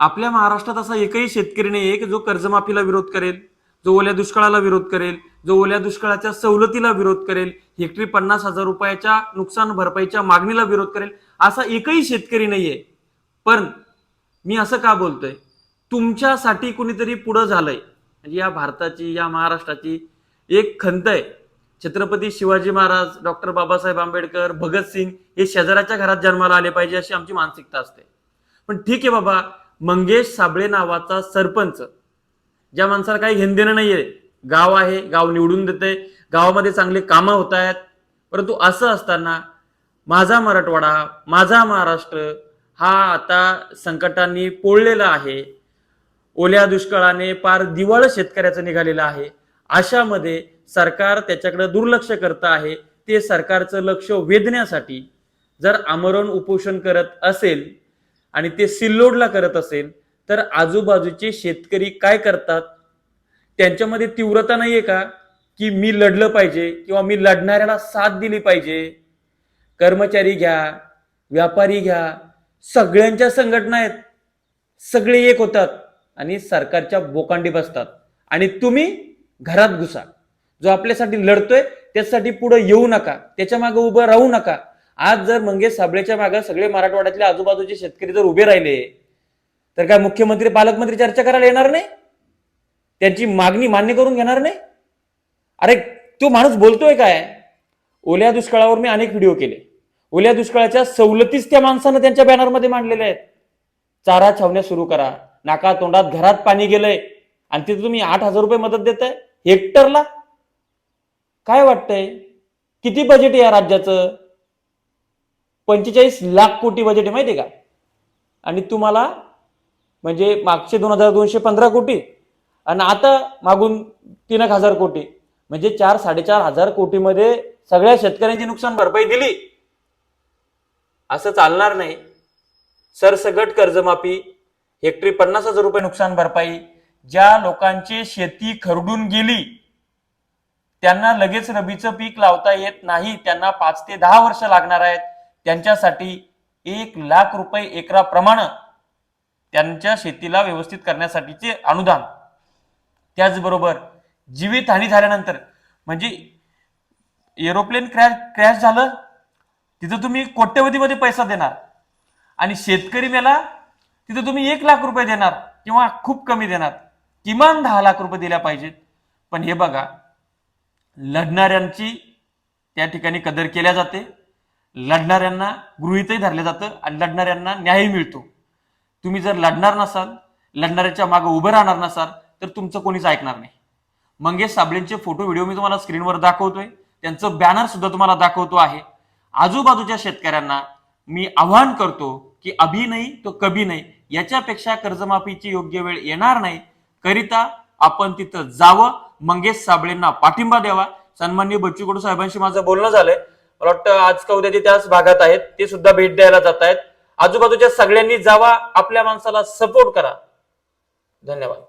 आपल्या महाराष्ट्रात असा एकही शेतकरी नाही आहे की जो कर्जमाफीला विरोध करेल जो ओल्या दुष्काळाला विरोध करेल जो ओल्या दुष्काळाच्या सवलतीला विरोध करेल हेक्टरी पन्नास हजार रुपयाच्या नुकसान भरपाईच्या मागणीला विरोध करेल असा एकही शेतकरी नाहीये. पण मी असं का बोलतोय? तुमच्यासाठी कुणीतरी पुढं झालंय. म्हणजे या भारताची या महाराष्ट्राची एक खंत आहे. छत्रपती शिवाजी महाराज डॉक्टर बाबासाहेब आंबेडकर भगतसिंग हे शेजाऱ्याच्या घरात जन्माला आले पाहिजे अशी आमची मानसिकता असते. पण ठीक आहे बाबा मंगेश साबळे नावाचा सरपंच ज्या माणसाला काही घेणदेणं नाहीये. गाव आहे गाव निवडून देते गावामध्ये चांगले कामं होत आहेत. परंतु असं असताना माझा मराठवाडा माझा महाराष्ट्र हा आता संकटांनी पोळलेला आहे. ओल्या दुष्काळाने पार दिवाळ शेतकऱ्याचं निघालेलं आहे. अशामध्ये सरकार त्याच्याकडे दुर्लक्ष करत आहे. ते सरकारचं लक्ष वेधण्यासाठी जर आमरण उपोषण करत असेल आणि ते सिल्लोडला करत असेल तर आजूबाजूचे शेतकरी काय करतात? त्यांच्यामध्ये तीव्रता नाहीये का? की मी लढलं पाहिजे किंवा मी लढणाऱ्याला साथ दिली पाहिजे? कर्मचारी घ्या व्यापारी घ्या सगळ्यांच्या संघटना आहेत. सगळे एक होतात आणि सरकारच्या बोकांडी बसतात. आणि तुम्ही घरात घुसा. जो आपल्यासाठी लढतोय त्याच्यासाठी पुढे येऊ नका. त्याच्यामागे उभं राहू नका. आज जर मंगेश साबळेच्या मागे सगळे मराठवाड्यातले आजूबाजूचे शेतकरी जर उभे राहिले तर काय मुख्यमंत्री पालकमंत्री चर्चा करायला येणार नाही? त्यांची मागणी मान्य करून घेणार नाही? अरे तो माणूस बोलतोय काय? ओल्या दुष्काळावर मी अनेक व्हिडिओ केले. ओल्या दुष्काळाच्या सवलतीच त्या माणसानं त्यांच्या बॅनरमध्ये मांडलेल्या आहेत. चारा छावण्या सुरू करा. नाका तोंडात घरात पाणी गेलंय. आणि तिथे तुम्ही आठ हजार रुपये मदत देताय? हेक्टरला? काय वाटतंय? किती बजेट आहे या राज्याचं? पंचेचाळीस लाख कोटी बजेट आहे माहिती आहे का? आणि तुम्हाला म्हणजे मागचे दोन हजार दोनशे पंधरा कोटी आणि आता मागून तीन एक हजार कोटी. म्हणजे चार साडेचार हजार कोटीमध्ये सगळ्या शेतकऱ्यांची नुकसान भरपाई दिली. असं चालणार नाही. सरसगट कर्जमाफी हेक्टरी पन्नास हजार रुपये नुकसान भरपाई ज्या लोकांची शेती खरडून गेली त्यांना लगेच रबीचं पीक लावता येत नाही त्यांना पाच ते दहा वर्ष लागणार आहेत. त्यांच्यासाठी एक लाख रुपये एकराप्रमाणे त्यांच्या शेतीला व्यवस्थित करण्यासाठीचे अनुदान. त्याचबरोबर जीवितहानी झाल्यानंतर म्हणजे एरोप्लेन क्रॅश क्रॅश झालं तिथं तुम्ही कोट्यवधीमध्ये पैसा देणार. आणि शेतकरी मेला तिथं तुम्ही एक लाख रुपये देणार किंवा खूप कमी देणार. किमान दहा लाख रुपये दिल्या पाहिजेत. पण हे बघा लढणाऱ्यांची त्या ठिकाणी कदर केल्या जाते. लढणाऱ्यांना गृहीतही धरलं जातं आणि लढणाऱ्यांना न्यायही मिळतो. तुम्ही जर लढणार नसाल लढणाऱ्याच्या मागे उभं राहणार नसाल तर तुमचं कोणीच ऐकणार नाही. मंगेश साबळेंचे फोटो व्हिडिओ मी तुम्हाला स्क्रीनवर दाखवतोय. त्यांचं बॅनर सुद्धा तुम्हाला दाखवतो आहे. आजूबाजूच्या शेतकऱ्यांना मी आवाहन करतो की अभि नाही तो कभी नाही याच्यापेक्षा कर्जमाफीची योग्य वेळ येणार नाही. करिता आपण तिथं जावं मंगेश साबळेंना पाठिंबा द्यावा. सन्माननीय बच्चू कडू साहेबांशी माझं बोलणं झालंय. मला वाटतं आज का उद्या ते त्याच भागात आहेत ते सुद्धा भेट द्यायला जात आहेत आजूबाजूच्या सगळ्यांनी जावा आपल्या माणसाला सपोर्ट करा. धन्यवाद.